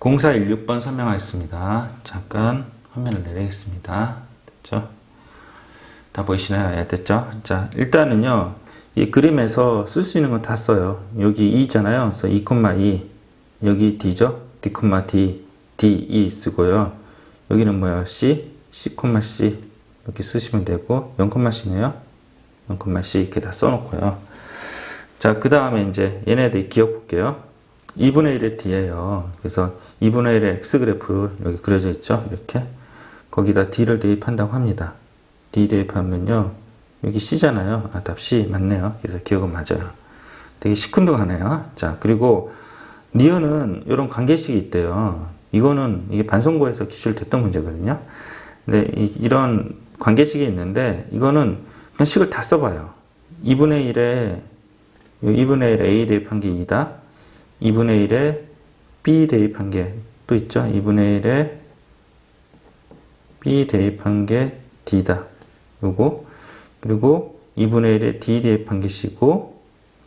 0416번 설명하겠습니다. 잠깐 화면을 내리겠습니다. 됐죠? 다 보이시나요? 예, 됐죠? 자, 일단은요, 이 그림에서 쓸 수 있는 건 다 써요. 여기 2잖아요. 그래서 2,2, 여기 D죠? D, D, D, E 쓰고요. 여기는 뭐야? C, C, C 이렇게 쓰시면 되고, 0,C네요. 0,C 이렇게 다 써놓고요. 자, 그 다음에 이제 얘네들 기억 볼게요. 2분의 1의 D예요. 그래서 2분의 1의 X 그래프를 여기 그려져 있죠. 이렇게. 거기다 D를 대입한다고 합니다. D 대입하면요. 여기 C잖아요. 아, 답 C 맞네요. 그래서 기억은 맞아요. 되게 시큰둥하네요. 자, 그리고 니은은 이런 관계식이 있대요. 이거는 이게 반송고에서 기출됐던 문제거든요. 근데 이, 런 관계식이 있는데 이거는 그냥 식을 다 써봐요. 2분의 1에 2분의 1 A 대입한 게 2다. 2분의 1에 B 대입한 게 또 있죠. 2분의 1에 B 대입한 게 D다. 요거. 그리고 2분의 1에 D 대입한 게 C고,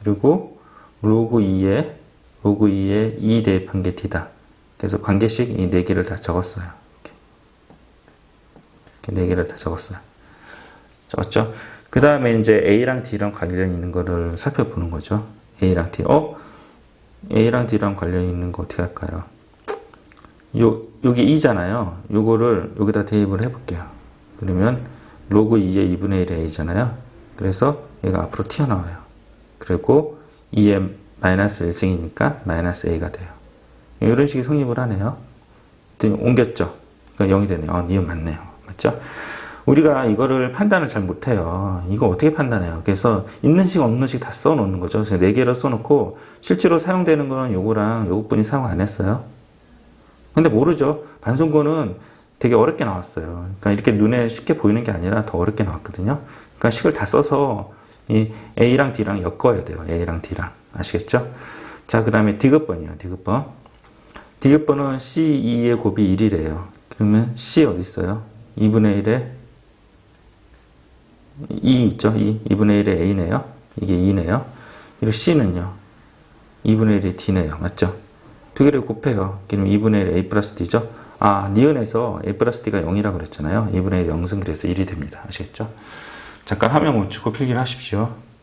그리고 로그 2에, 로그 2에 E 대입한 게 D다. 그래서 관계식 이 네 개를 다 적었어요. 이렇게 네 개를 다 적었어요. 적었죠? 그 다음에 이제 A랑 D랑 관련 있는 거를 살펴보는 거죠. A랑 D. 어? A랑 D랑 관련 있는 거 어떻게 할까요? 요, 여기 2잖아요. 요거를 여기다 대입을 해볼게요. 그러면 로그 2의 2분의 1의 A잖아요. 그래서 얘가 앞으로 튀어나와요. 그리고 2의 마이너스 1승이니까 마이너스 A가 돼요. 이런 식의 성립을 하네요. 옮겼죠. 그러니까 0이 되네요. 아, 니은 맞네요. 맞죠? 우리가 이거를 판단을 잘 못해요. 이거 어떻게 판단해요? 그래서 있는 식 없는 식 다 써놓는 거죠. 그래서 네 개를 써놓고 실제로 사용되는 거는 요거랑 요것뿐이 사용 안 했어요. 근데 모르죠. 반송고는 되게 어렵게 나왔어요. 그러니까 이렇게 눈에 쉽게 보이는 게 아니라 더 어렵게 나왔거든요. 그러니까 식을 다 써서 이 A랑 D랑 엮어야 돼요. A랑 D랑. 아시겠죠? 자, 그 다음에 D급번이에요. D급번. D급번은 C2의 곱이 1이래요. 그러면 C 어디 있어요? 2분의 1에 2 있죠? 2. 2분의 1의 A네요. 이게 2네요. 그리고 C는요. 2분의 1의 D네요. 맞죠? 두 개를 곱해요. 그럼 2분의 1 A 플러스 D죠? 아, 니은에서 A 플러스 D가 0이라고 그랬잖아요. 2분의 1 0승 그래서 1이 됩니다. 아시겠죠? 잠깐 화면 멈추고 필기를 하십시오.